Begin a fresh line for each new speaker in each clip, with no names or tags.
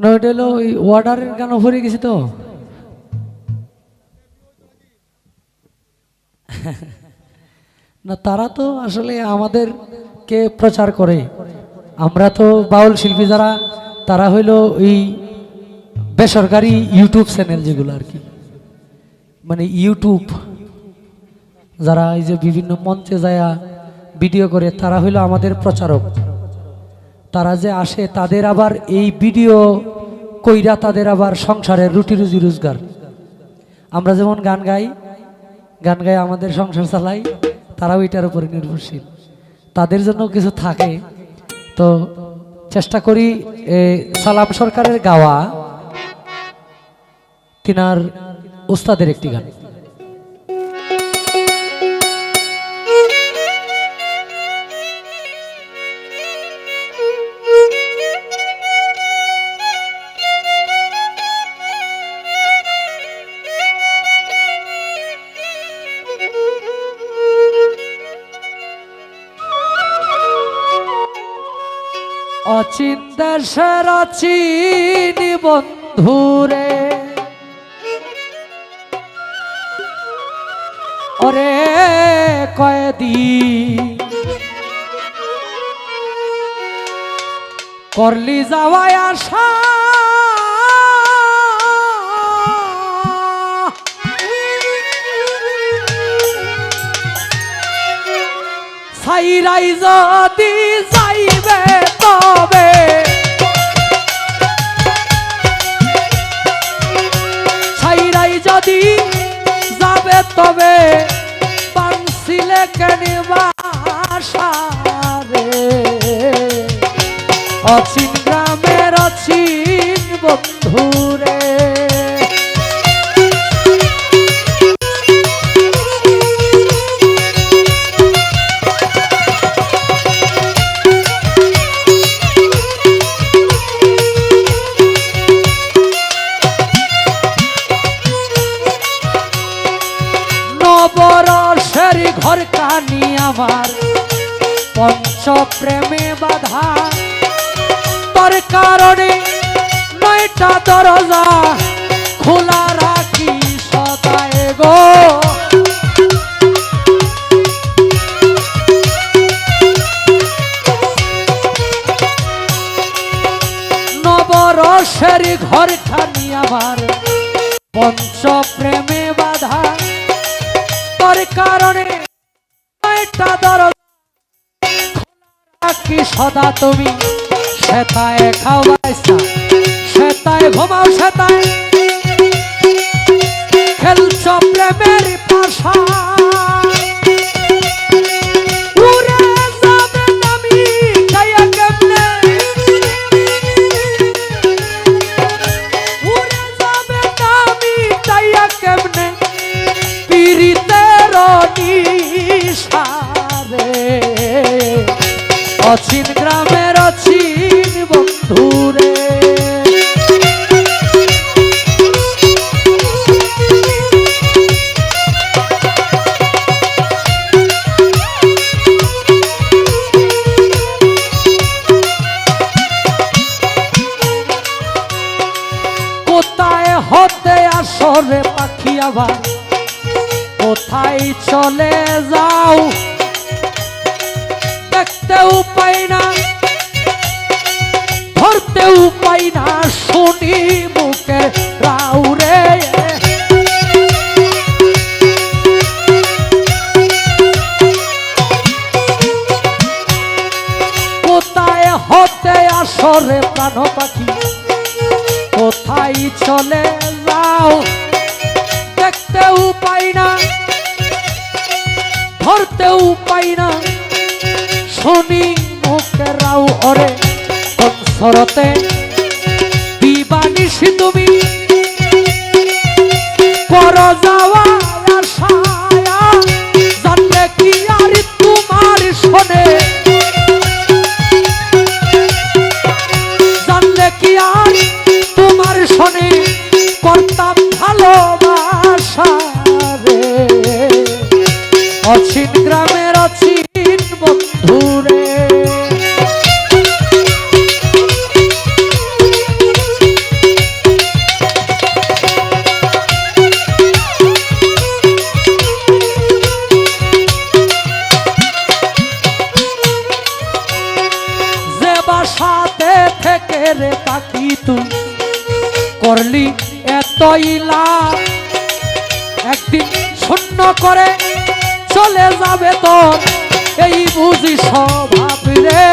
না ওইটা হলো ওই ওয়ার্ডারের গান ভরে গেছি তো। না, তারা তো আসলে আমাদেরকে প্রচার করে। আমরা তো বাউল শিল্পী যারা, তারা হইল এই বেসরকারি ইউটিউব চ্যানেল যেগুলো আর কি। মানে ইউটিউব যারা এই যে বিভিন্ন মঞ্চে যায়া ভিডিও করে, তারা হইল আমাদের প্রচারক। তারা যে আসে, তাদের আবার এই ভিডিও কইরা তাদের আবার সংসারের রুটি রুজি রোজগার। আমরা যেমন গান গাই গান গাই আমাদের সংসার চালাই, তারাও এটার উপরে নির্ভরশীল। তাদের জন্য কিছু থাকে। তো চেষ্টা করি সালাম সরকারের গাওয়া, তিনার উস্তাদের একটি গান। অচিন দেশের অচিনি বন্ধুরে ওরে কয়েদি করলি যাওয়ায় আশা। সাইরাই যদি যাইবে তবে সাইরাই যদি যাবে তবে বাংসিলে কেনিবাসারে অচিন গ্রামের অচিন বন্ধুরে আমার পঞ্চ প্রেমে বাধা। তোর কারণে নয়টা দরজা খোলা রাখি সদায় গো। নবরসের ঘর খানি আমার পঞ্চ প্রেমে বাধা। তোর কারণে নয়টা দর কি সদা তুমি। সেতায় খাওয়াইছা সেতায় ঘুমাও সেতায়। খেলছ প্রেমের পাশা। অচিন গ্রামের অচিন বন্ধুরে। কোথায় পাখি আবার? কোথায় চলে যাও দেখতে উপায় না। ধরতে উপায় না শুনি মুখে রাউরে। কোথায় হতে আসরে প্রাণ পাখি? কোথায় চলে যাও? দেখতে উপায় না। ধরতে উপায় না। শুনি মুখে রাও কোন সরতে করলি এতই লাভ। একদিন শূন্য করে চলে যাবে তোর এই বুঝি স্বভাব রে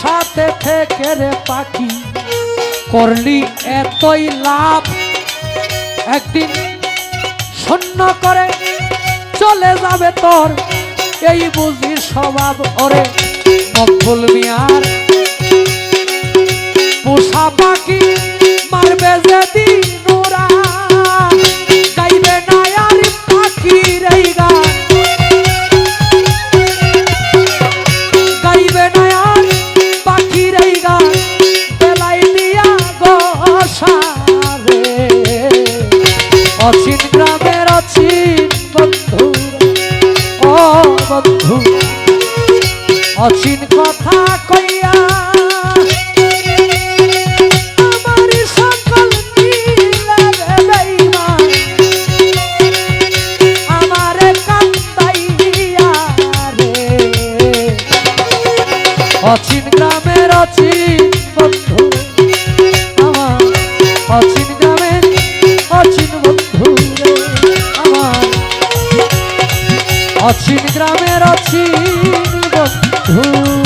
সাথে থেকে রে পাখি, করলি এতই লাভ। একদিন শূন্য করে চলে যাবে তোর এই বুঝি স্বভাব ওরে। মকবুল মিয়ার গ্রামের অচিন বন্ধু। আমার অচিন গ্রামের অচিন বন্ধু রে। আমার অচিন গ্রামের অচিন বন্ধু।